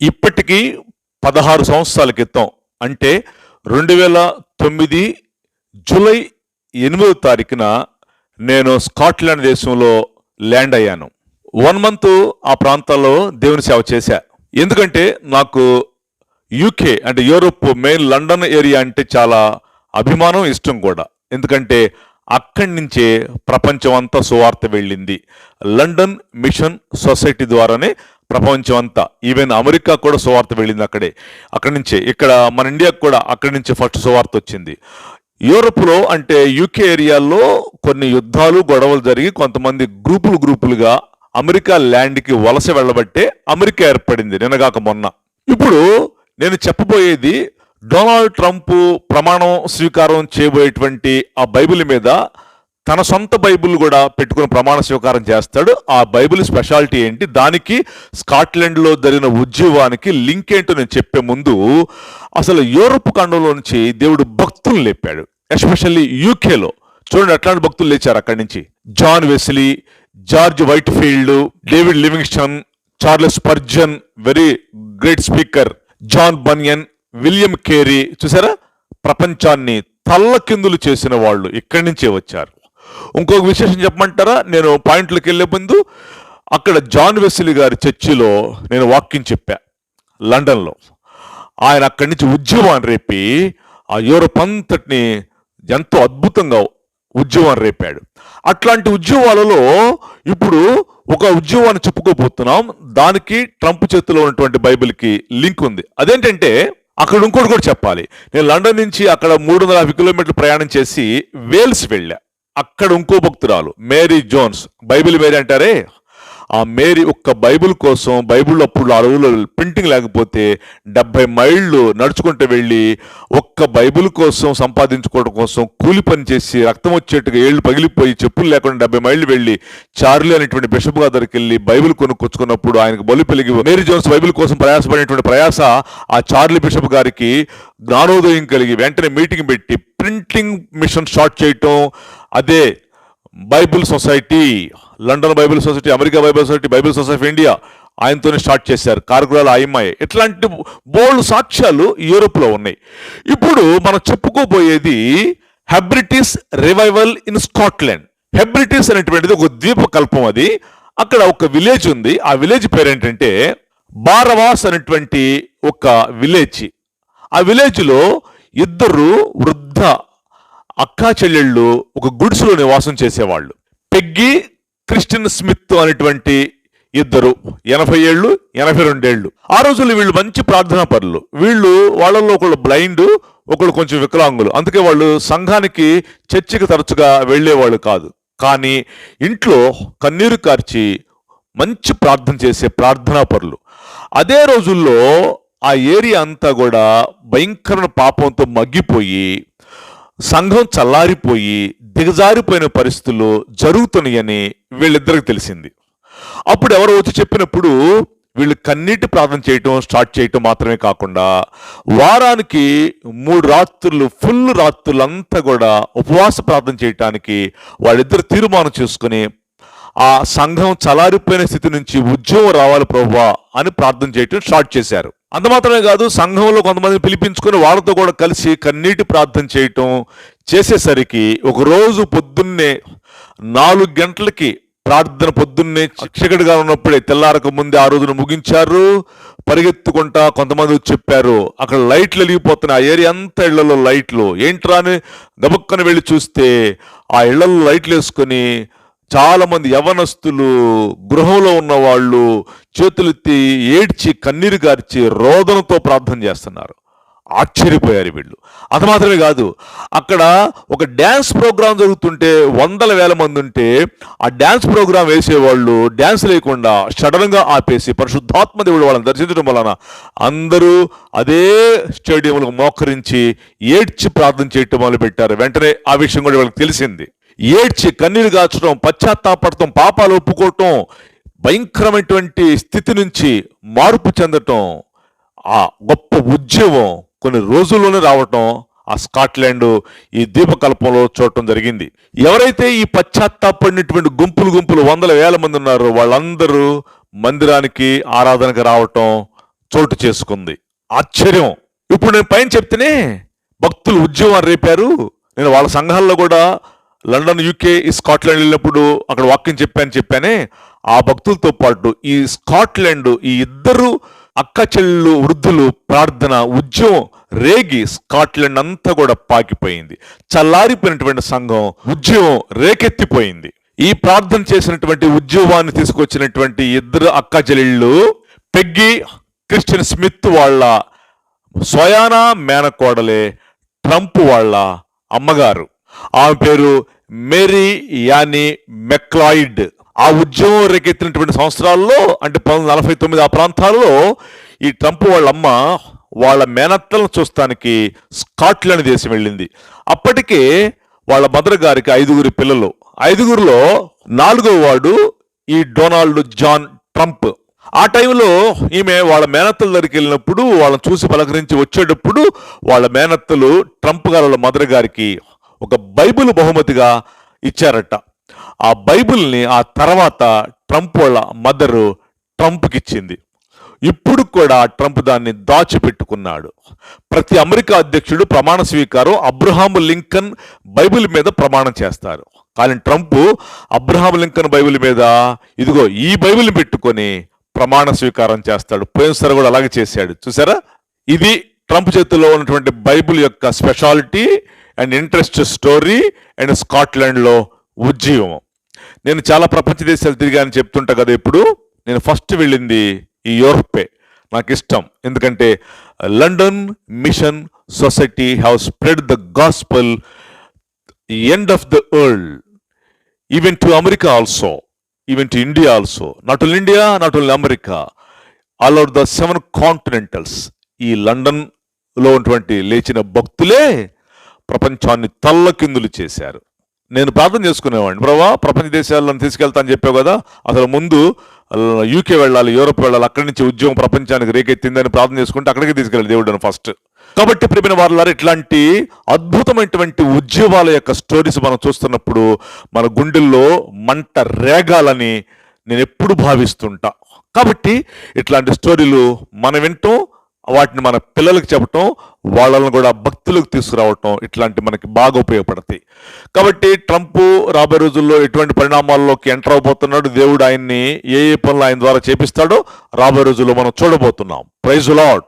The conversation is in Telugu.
ఇప్పటికీ పదహారు సంవత్సరాల క్రితం అంటే రెండు వేల తొమ్మిది జూలై ఎనిమిదో తారీఖున నేను స్కాట్లాండ్ దేశంలో ల్యాండ్ అయ్యాను. వన్ మంత్ ఆ ప్రాంతాల్లో దేవుని సేవ చేశా. ఎందుకంటే నాకు యూకే అంటే యూరోప్ మెయిన్ లండన్ ఏరియా అంటే చాలా అభిమానం ఇష్టం కూడా. ఎందుకంటే అక్కడి నుంచే ప్రపంచం అంతా సువార్త వెళ్ళింది. లండన్ మిషన్ సొసైటీ ద్వారానే ప్రపంచం అంతా ఈవెన్ అమెరికా కూడా సువార్త వెళ్ళింది అక్కడే. అక్కడి నుంచే. ఇక్కడ మన ఇండియాకు కూడా అక్కడి నుంచే ఫస్ట్ సువార్త వచ్చింది. యూరోప్లో అంటే యూకే ఏరియాలో కొన్ని యుద్ధాలు గొడవలు జరిగి కొంతమంది గ్రూపులు గ్రూపులుగా అమెరికా ల్యాండ్కి వలస వెళ్ళబట్టే అమెరికా ఏర్పడింది నిన్నగాక మొన్న. ఇప్పుడు నేను చెప్పబోయేది డొనాల్డ్ ట్రంప్ ప్రమాణం స్వీకారం చేయబోయేటువంటి ఆ బైబిల్ మీద తన సొంత బైబిల్ కూడా పెట్టుకుని ప్రమాణ స్వీకారం చేస్తాడు. ఆ బైబిల్ స్పెషాలిటీ ఏంటి? దానికి స్కాట్లాండ్లో జరిగిన ఉద్యమానికి లింక్ ఏంటో నేను చెప్పే ముందు అసలు యూరోప్ ఖండంలో నుంచి దేవుడు భక్తులు లేపాడు. ఎస్పెషల్లీ యూకేలో. చూడండి అట్లాంటి భక్తులు లేచారు అక్కడి నుంచి. John Wesley George Whitefield David Livingstone Charles Spurgeon very great speaker John Bunyan William Carey. చూసారా? ప్రపంచాన్ని తల్లకిందులు చేసిన వాళ్ళు ఇక్కడి నుంచే వచ్చారు. ఇంకొక విశేషం చెప్పమంటారా? నేను పాయింట్లకు వెళ్ళే ముందు అక్కడ జాన్ వెస్లీ గారి చర్చిలో నేను వాక్యం చెప్పా లండన్లో. ఆయన అక్కడి నుంచి ఉద్యమాన్ని రేపి ఆ యూరోప్ అంతటిని ఎంతో అద్భుతంగా ఉద్యమాన్ని రేపాడు. అట్లాంటి ఉద్యమాలలో ఇప్పుడు ఒక ఉద్యమాన్ని చెప్పుకోబోతున్నాం. దానికి ట్రంప్ చేతిలో ఉన్నటువంటి బైబిల్కి లింక్ ఉంది. అదేంటంటే అక్కడ ఇంకోటి కూడా చెప్పాలి. నేను లండన్ నుంచి అక్కడ మూడు వందల యాభై కిలోమీటర్లు ప్రయాణం చేసి వేల్స్ వెళ్ళా. అక్కడ ఇంకో భక్తురాలు మేరీ జోన్స్. బైబిల్ మేరీ అంటారే? ఆ మేరీ ఒక్క బైబిల్ కోసం బైబిల్ అప్పుడు ఆ రోజుల్లో ప్రింటింగ్ లేకపోతే డెబ్బై మైళ్ళు నడుచుకుంటూ వెళ్ళి ఒక్క బైబిల్ కోసం సంపాదించుకోవడం కోసం కూలి పని చేసి రక్తం వచ్చేట్టుగా ఏళ్ళు పగిలిపోయి చెప్పులు లేకుండా డెబ్బై మైళ్ళు వెళ్ళి చార్లీ అనేటువంటి బిషప్ గారి దగ్గరికి వెళ్ళి బైబిల్ కొనుక్కొచ్చుకున్నప్పుడు ఆయనకు బలు పెరిగి మేరీ జోన్స్ బైబిల్ కోసం ప్రయాసపడినటువంటి ప్రయాస ఆ చార్లీ బిషప్ గారికి జ్ఞానోదయం కలిగి వెంటనే మీటింగ్ పెట్టి ప్రింటింగ్ మిషన్ స్టార్ట్ చేయటం అదే Bible society London Bible society America Bible society Bible society of India ఆయనతోనే స్టార్ట్ చేశారు. కార్గురాలు ఆయమ్మాయి ఇట్లాంటి బోల్డ్ సాక్ష్యాలు యూరోప్లో ఉన్నాయి. ఇప్పుడు మనం చెప్పుకోబోయేది Hebrides revival in Scotland. Hebrides అనేటువంటిది ఒక ద్వీపకల్పం అది. అక్కడ ఒక విలేజ్ ఉంది. ఆ విలేజ్ పేరు ఏంటంటే బారవాస్ అనేటువంటి ఒక విలేజ్. ఆ విలేజ్లో ఇద్దరు వృద్ధ అక్కా చెల్లెళ్ళు ఒక గుడిసెలో నివాసం చేసేవాళ్ళు. పెగ్గి క్రిస్టియన్ స్మిత్ అనేటువంటి ఇద్దరు ఎనభై ఏళ్ళు ఎనభై రెండేళ్ళు. ఆ రోజుల్లో వీళ్ళు మంచి ప్రార్థనా పరులు. వీళ్ళు వాళ్ళల్లో ఒకళ్ళు బ్లైండ్ ఒకళ్ళు కొంచెం వికలాంగులు. అందుకే వాళ్ళు సంఘానికి చర్చికి తరచుగా వెళ్ళేవాళ్ళు కాదు. కానీ ఇంట్లో కన్నీరు కార్చి మంచి ప్రార్థన చేసే ప్రార్థనా పరులు. అదే రోజుల్లో ఆ ఏరియా అంతా కూడా భయంకరమైన పాపంతో మగ్గిపోయి సంఘం చల్లారిపోయి దిగజారిపోయిన పరిస్థితులు జరుగుతున్నాయని వీళ్ళిద్దరికి తెలిసింది. అప్పుడు ఎవరో వచ్చి చెప్పినప్పుడు వీళ్ళు కన్నీటి ప్రార్థన చేయటం స్టార్ట్ చేయటం మాత్రమే కాకుండా వారానికి మూడు రాత్రులు ఫుల్ రాత్రులంతా కూడా ఉపవాస ప్రార్థన చేయటానికి వాళ్ళిద్దరు తీర్మానం చేసుకుని ఆ సంఘం చలారిపోయిన స్థితి నుంచి ఉద్యోగం రావాలి ప్రభువా అని ప్రార్థన చేయటం స్టార్ట్ చేశారు. అంత మాత్రమే కాదు సంఘంలో కొంతమంది పిలిపించుకొని వాళ్ళతో కూడా కలిసి కన్నీటి ప్రార్థన చేయటం చేసేసరికి ఒకరోజు పొద్దున్నే నాలుగు గంటలకి ప్రార్థన పొద్దున్నే శిక్షకుడిగా ఉన్నప్పుడే తెల్లారక ముందే ఆ రోజున ముగించారు. పరిగెత్తుకుంటా కొంతమంది చెప్పారు అక్కడ లైట్లు వెలిగిపోతున్నాయి. ఆ ఏరియా అంతా ఇళ్ళలో లైట్లు. ఏంట్రా అని గబుక్కని వెళ్ళి చూస్తే ఆ ఇళ్ళలో లైట్లు వేసుకొని చాలామంది యవనస్తులు గృహంలో ఉన్న వాళ్ళు చేతులెత్తి ఏడ్చి కన్నీరు గార్చి రోదనతో ప్రార్థన చేస్తున్నారు. ఆశ్చర్యపోయారు వీళ్ళు. అది మాత్రమే కాదు అక్కడ ఒక డ్యాన్స్ ప్రోగ్రాం జరుగుతుంటే వందల వేల మంది ఉంటే ఆ డ్యాన్స్ ప్రోగ్రాం వేసేవాళ్ళు డ్యాన్స్ లేకుండా సడన్గా ఆపేసి పరిశుద్ధాత్మ దేవుడు వాళ్ళని దర్శించడం వలన అందరూ అదే స్టేడియంలో మోకరించి ఏడ్చి ప్రార్థన చేయటం మొదలు పెట్టారు వెంటనే ఆ విషయం కూడా వాళ్ళకి తెలిసింది. ఏడ్చి కన్నీరు గార్చడం పశ్చాత్తాపడటం పాపాలు ఒప్పుకోవటం భయంకరమైనటువంటి స్థితి నుంచి మార్పు చెందటం ఆ గొప్ప ఉద్యమం కొన్ని రోజుల్లోనే రావటం ఆ స్కాట్లాండ్ ఈ ద్వీపకల్పంలో చూడటం జరిగింది. ఎవరైతే ఈ పశ్చాత్తాపడినటువంటి గుంపులు గుంపులు వందల వేల మంది ఉన్నారో వాళ్ళందరూ మందిరానికి ఆరాధనకు రావటం చోటు చేసుకుంది. ఆశ్చర్యం! ఇప్పుడు నేను పైన చెప్తేనే భక్తులు ఉద్యమం రేపారు. నేను వాళ్ళ సంఘాల్లో కూడా లండన్ యూకే ఈ స్కాట్లాండ్ వెళ్ళినప్పుడు అక్కడ వాక్యం చెప్పాను చెప్పానే ఆ భక్తులతో పాటు ఈ స్కాట్లాండ్ ఈ ఇద్దరు అక్క చెల్లెళ్ళు వృద్ధులు ప్రార్థన ఉద్యమం రేగి స్కాట్లాండ్ అంతా కూడా పాకిపోయింది. చల్లారిపోయినటువంటి సంఘం ఉద్యమం రేకెత్తిపోయింది. ఈ ప్రార్థన చేసినటువంటి ఉద్యోగాన్ని తీసుకొచ్చినటువంటి ఇద్దరు అక్క చెల్లెళ్ళు పెగ్గి క్రిస్టియన్ స్మిత్ వాళ్ళ స్వయానా మేనకోడలే ట్రంప్ వాళ్ళ అమ్మగారు. ఆమె పేరు మేరీ యానీ మెక్లాయిడ్. ఆ ఉద్యమం రేకెత్తినటువంటి సంవత్సరాల్లో అంటే పంతొమ్మిది నలభై తొమ్మిది ఆ ప్రాంతాల్లో ఈ ట్రంప్ వాళ్ళ అమ్మ వాళ్ళ మేనత్తలను చూస్తానికి స్కాట్లాండ్ దేశం వెళ్ళింది. అప్పటికే వాళ్ళ మదర్ గారికి ఐదుగురు పిల్లలు. ఐదుగురిలో నాలుగో వాడు ఈ డొనాల్డ్ జాన్ ట్రంప్. ఆ టైంలో ఈమె వాళ్ళ మేనత్తల దగ్గరికి వెళ్ళినప్పుడు వాళ్ళని చూసి పలకరించి వచ్చేటప్పుడు వాళ్ళ మేనత్తలు ట్రంప్ గారు వాళ్ళ మదర్ గారికి ఒక బైబిల్ బహుమతిగా ఇచ్చారట. ఆ బైబిల్ని ఆ తర్వాత ట్రంప్ వాళ్ళ మదరు ట్రంప్కి ఇచ్చింది ఇప్పుడు కూడా ట్రంప్ దాన్ని దాచిపెట్టుకున్నాడు. ప్రతి అమెరికా అధ్యక్షుడు ప్రమాణ స్వీకారం అబ్రహాం లింకన్ బైబిల్ మీద ప్రమాణం చేస్తారు. కానీ ట్రంప్ అబ్రహాం లింకన్ బైబిల్ మీద ఇదిగో ఈ బైబిల్ని పెట్టుకొని ప్రమాణ స్వీకారం చేస్తాడు. పోయినసారి కూడా అలాగే చేశాడు. చూసారా? ఇది ట్రంప్ చేతిలో ఉన్నటువంటి బైబిల్ యొక్క speciality and interest story and స్కాట్లాండ్లో ఉజ్జీవం. నేను చాలా ప్రపంచ దేశాలు తిరిగాని చెప్తుంటా కదా ఇప్పుడు నేను ఫస్ట్ వెళ్ళింది ఈ యూరోపే. నాకు ఇష్టం. ఎందుకంటే London mission society have spread the gospel end of the world. Even to America also even to India also. Not only India not only America. All over the seven continentals. ఈ లండన్లో ఉన్నటువంటి లేచిన భక్తులే ప్రపంచాన్ని తల్లకిందులు చేశారు. నేను ప్రార్థన చేసుకునేవాడిని. ప్రభా ప్రపంచ దేశాలను తీసుకెళ్తా అని చెప్పావు కదా అసలు ముందు యూకే వెళ్ళాలి యూరోప్ వెళ్ళాలి అక్కడి నుంచి ఉద్యోగం ప్రపంచానికి రేకెత్తిందని ప్రార్థన చేసుకుంటే అక్కడికి తీసుకెళ్ళి దేవుడు ఫస్ట్. కాబట్టి ప్రియమైన వారులారా ఇట్లాంటి అద్భుతమైనటువంటి ఉద్యోగాల యొక్క స్టోరీస్ మనం చూస్తున్నప్పుడు మన గుండెల్లో మంట రేగాలని నేను ఎప్పుడు భావిస్తుంటా. కాబట్టి ఇట్లాంటి స్టోరీలు మనం వింటాం వాటిని మన పిల్లలకు చెప్పటం వాళ్ళని కూడా భక్తులకు తీసుకురావటం ఇట్లాంటి మనకి బాగా ఉపయోగపడతాయి. కాబట్టి ట్రంప్ రాబోయే రోజుల్లో ఎటువంటి పరిణామాల్లోకి ఎంటర్ అవబోతున్నాడు దేవుడు ఆయన్ని ఏ ఏ పనులు ఆయన ద్వారా చేపిస్తాడో రాబోయే రోజుల్లో మనం చూడబోతున్నాం. Praise lord